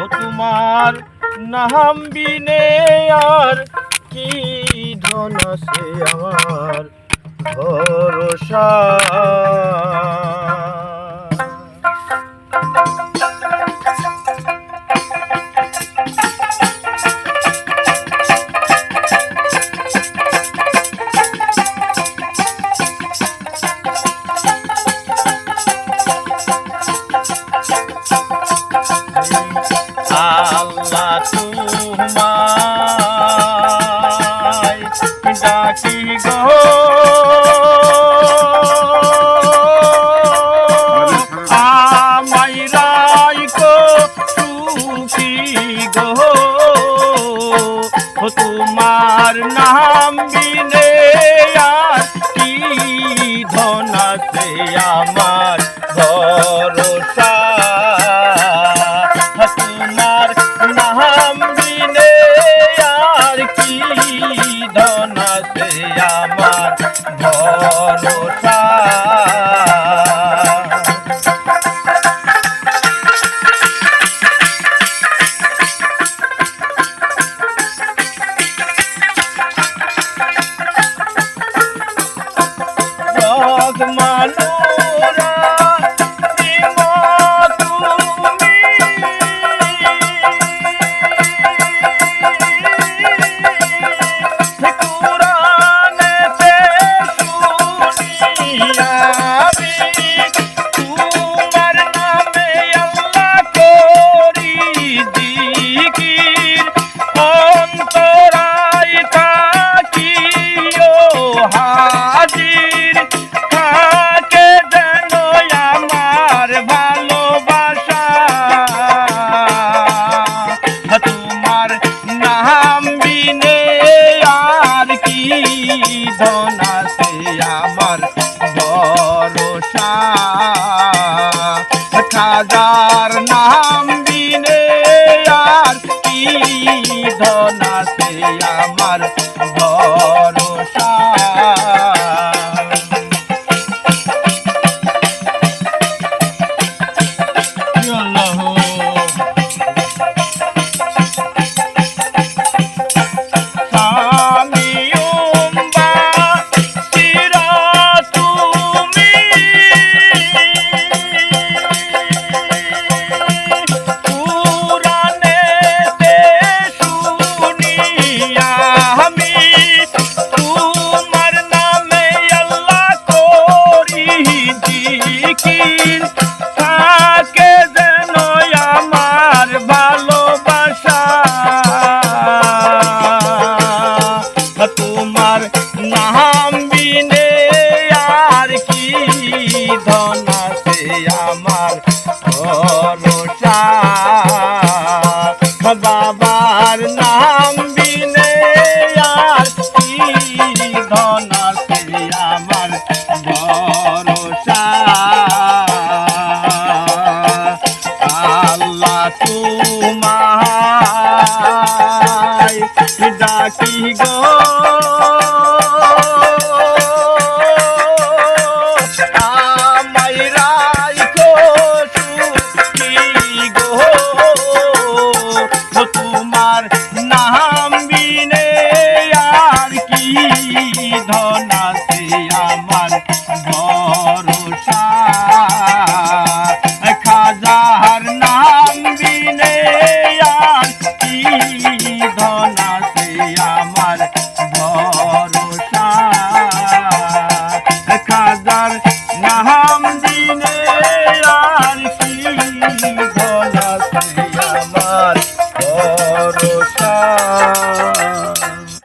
ও তোমার নাম বিনে আর কি ধন আছে আমার ভরসা। তোমায় ডাকি গো? আমায় গো তোমার নাম বিনে আর কি ধন আমার ভরসা ধন আছে আমার ভরসা। জগমানুরা ধন আছে আমার ভরসা। খাজার নাম বিনে আছে আমার নাম বিনে আর কি ধন আছে আমার ভরসা? বাবার নাম বিনে আর কি ধন আছে আমার ভরসা? আল্লাহ তোমায় ডাকি গো। বিনে আর কি ধন আছে আমার ভরসা? খাজার নাম বিনে আর কি ধন আছে আমার ভরসা? খাজার নাম আর কি ধন